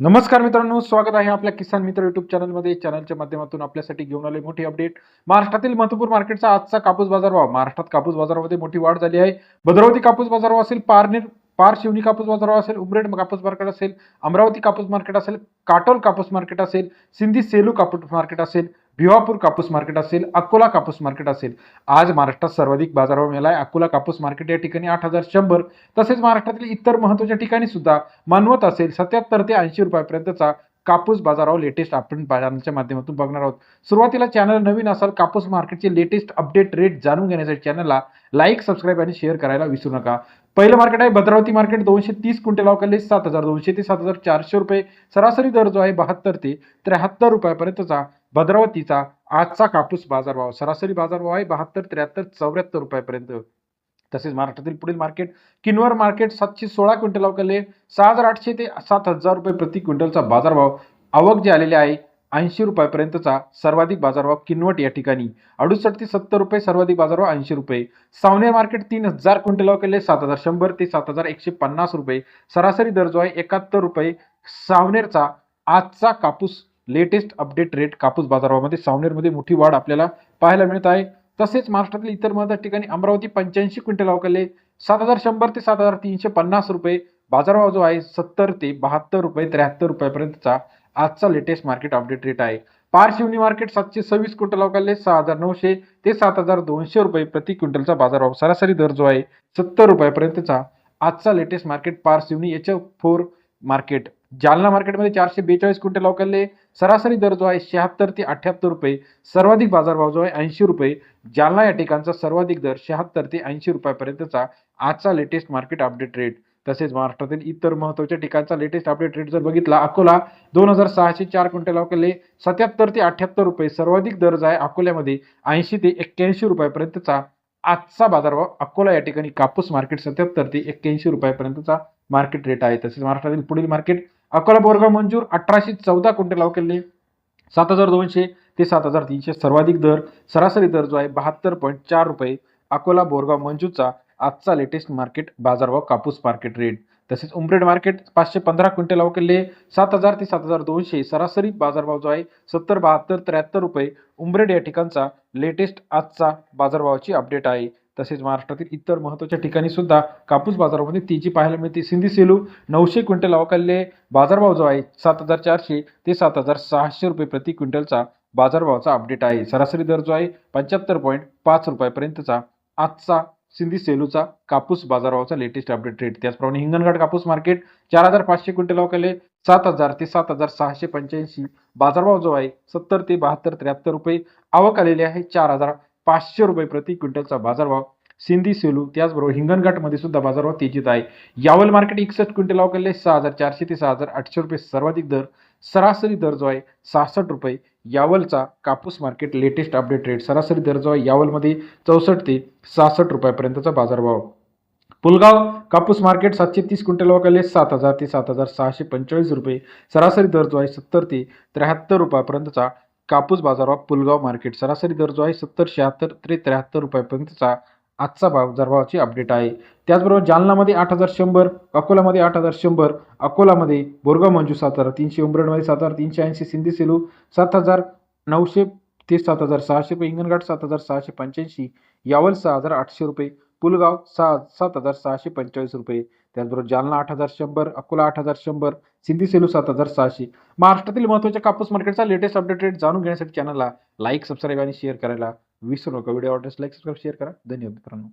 नमस्कार मित्रांनो स्वागत आहे आपल्या किसान मित्र युट्यूब चॅनलमध्ये चॅनलच्या माध्यमातून आपल्यासाठी घेऊन आले मोठी अपडेट महाराष्ट्रातील महत्वपूर मार्केटचा आजचा कापूस बाजारभाव. महाराष्ट्रात कापूस बाजारामध्ये मोठी वाढ झाली आहे. भद्रावती कापूस बाजारभाव असेल पारनेर पार शिवनी कापूस बाजारभाव असेल उमरेड कापूस मार्केट असेल अमरावती कापूस मार्केट असेल काटोल कापूस मार्केट असेल सिंधी सेलू कापूस मार्केट असेल भिवापूर कापूस मार्केट असेल अकोला कापूस मार्केट असेल. आज महाराष्ट्रात सर्वाधिक बाजारभाव मिळाला आहे अकोला कापूस मार्केट या ठिकाणी आठ हजार शंभर. तसेच महाराष्ट्रातील इतर महत्त्वाच्या ठिकाणी सुद्धा मानवत असेल सत्याहत्तर ते ऐंशी रुपयापर्यंतचा कापूस बाजारावर लेटेस्ट आपण बाजारांच्या माध्यमातून बघणार आहोत. सुरुवातीला चॅनल नवीन असाल कापूस मार्केटचे लेटेस्ट अपडेट रेट जाणून घेण्यासाठी चॅनलला लाईक सबस्क्राईब आणि शेअर करायला विसरू नका. पहिलं मार्केट आहे भद्रावती मार्केट दोनशे तीस क्विंटल अवकाले सात हजार दोनशे ते सात हजार चारशे रुपये. सरासरी दर जो आहे बहात्तर ते त्र्याहत्तर रुपयापर्यंतचा भद्रावतीचा आजचा कापूस बाजारभाव सरासरी बाजारभाव आहे बहात्तर त्र्याहत्तर चौऱ्याहत्तर रुपयापर्यंत. तसेच महाराष्ट्रातील पुढील मार्केट किनवर मार्केट सातशे सोळा क्विंटल अवकाले सहा हजार आठशे ते सात हजार रुपये प्रति क्विंटलचा बाजारभाव. आवक जे आलेले आहे ऐंशी रुपयापर्यंतचा सर्वाधिक बाजारभाव किनवट या ठिकाणी. अडुसष्ट ते सत्तर रुपये सर्वाधिक बाजारभाव ऐंशी रुपये. सावनेर मार्केट तीन हजार क्विंटल केले सात हजार शंभर ते सात हजार एकशे पन्नास रुपये. सरासरी दर जो आहे एकाहत्तर रुपये. सावनेरचा आजचा कापूस लेटेस्ट अपडेट रेट कापूस बाजारामध्ये सावनेरमध्ये मोठी वाढ आपल्याला पाहायला मिळत आहे. तसेच महाराष्ट्रातील इतर महत्त्वाच्या ठिकाणी अमरावती पंच्याऐंशी क्विंटल अवकाले सात हजार शंभर ते सात हजार तीनशे पन्नास रुपये. बाजारभाव जो आहे सत्तर ते बहात्तर रुपये त्र्याहत्तर रुपयापर्यंतचा आजचा लेटेस्ट मार्केट अपडेट रेट आहे. पार शिवनी मार्केट सातशे सव्वीस क्विंटल अवकाले सहा हजार नऊशे ते सात हजार दोनशे रुपये प्रति क्विंटलचा बाजारभाव सरासरी दर जो आहे सत्तर रुपयापर्यंतचा आजचा लेटेस्ट मार्केट पार Shivni H F four market Jalna मार्केटमध्ये चारशे बेचाळीस क्विंटल अवकाले सरासरी दर जो आहे शहात्तर ते अठ्याहत्तर रुपये सर्वाधिक बाजारभाव जो आहे ऐंशी रुपये. जालना या ठिकाणचा सर्वाधिक दर शहात्तर ते ऐंशी रुपयापर्यंतचा आजचा लेटेस्ट मार्केट अपडेट रेट तसेच महाराष्ट्रातील इतर महत्त्वाच्या ठिकाणचा लेटेस्ट अपडेट रेट जर बघितला अकोला दोन हजार सहाशे चार क्विंटल अकोले सत्याहत्तर ते अठ्याहत्तर रुपये सर्वाधिक दर जो आहे अकोल्यामध्ये ऐंशी ते एक्क्याऐंशी रुपयापर्यंतचा आजचा बाजारभाव अकोला या ठिकाणी कापूस मार्केट सत्याहत्तर ते एक्क्याऐंशी रुपयापर्यंतचा मार्केट रेट आहे. तसेच महाराष्ट्रातील पुढील मार्केट अकोला बोरगाव मंजूर अठराशे चौदा क्विंटल लाव केले. सात हजार दोनशे ते सात हजार तीनशे सर्वाधिक दर सरासरी दर जो आहे बहात्तर पॉईंट चार रुपये. अकोला बोरगाव मंजूरचा आजचा लेटेस्ट मार्केट बाजारभाव कापूस मार्केट रेट तसेच उमरेड मार्केट पाचशे पंधरा क्विंटल अवकेले सात हजार ते सात हजार दोनशे सरासरी बाजारभाव जो आहे सत्तर बहात्तर त्र्याहत्तर रुपये. उमरेड या ठिकाणचा लेटेस्ट आजचा बाजारभावाची अपडेट आहे. तसेच महाराष्ट्रातील इतर महत्त्वाच्या ठिकाणी सुद्धा कापूस बाजारामध्ये तेजी पाहायला मिळते. सिंधी सेलू नऊशे क्विंटल अवकालले बाजारभाव जो आहे सात हजार चारशे ते सात हजार सहाशे रुपये प्रति क्विंटलचा बाजारभावाचा अपडेट आहे. सरासरी दर जो आहे पंच्याहत्तर पॉईंट पाच रुपयापर्यंतचा आजचा सिंधी सेलूचा कापूस बाजारभावाचा लेटेस्ट अपडेट रेट त्याचप्रमाणे हिंगणघाट कापूस मार्केट चार हजार पाचशे क्विंटल अवकाले सात हजार ते सात हजार सहाशे पंच्याऐंशी. बाजारभाव जो आहे सत्तर ते बहात्तर त्र्याहत्तर रुपये. आवक आलेली आहे चार हजार पाचशे रुपये प्रति क्विंटलचा बाजारभाव. सिंधी सेलू त्याचबरोबर हिंगणघाटमध्ये सुद्धा बाजारभाव तेजीत आहे. यावल मार्केट एकसष्ट क्विंटल अवकाले सहा हजार चारशे ते सहा हजार आठशे रुपये सर्वाधिक दर. सरासरी दर जो आहे सहासष्ट रुपये. यावलचा कापूस मार्केट लेटेस्ट अपडेट रेट. सरासरी दर जो आहे यावलमध्ये चौसष्ट ते सहासष्ट रुपयापर्यंतचा बाजारभाव. पुलगाव कापूस मार्केट सातशे तीस क्विंटल वगैरे सात हजार ते सात हजार सहाशे पंचेचाळीस रुपये. सरासरी दर जो आहे सत्तर ते त्र्याहत्तर रुपयापर्यंतचा कापूस बाजारभाव पुलगाव मार्केट सरासरी दर जो आहे सत्तर शहात्तर ते त्र्याहत्तर रुपयापर्यंतचा आजचा बाजारभावाची अपडेट आहे. त्याचबरोबर जालनामध्ये आठ हजार शंभर अकोलामध्ये आठ हजार शंभर अकोलामध्ये बोरगाव मंजू सात हजार तीनशे उंबरडमध्ये सात हजार तीनशे ऐंशी सिंधी सेलू सात हजार नऊशे ते सात हजार सहाशे रुपये हिंगणघाट सात हजार सहाशे पंच्याऐंशी यावल सहा हजार आठशे रुपये पुलगाव सहा सात हजार सहाशे पंचेचाळीस रुपये. त्याचबरोबर जालना आठ हजार शंभर अकोला आठ हजार शंभर सिंधी सेलू सात हजार सहाशे. महाराष्ट्रातील महत्त्वाच्या कापूस मार्केटचा लेटेस्ट अपडेटेड जाणून घेण्यासाठी चॅनलला लाईक सबस्क्राईब आणि शेअर करायला विसरू नका. व्हिडिओ आवडल्यास लाईक सबस्क्राईब शेअर करा. धन्यवाद मित्रांनो.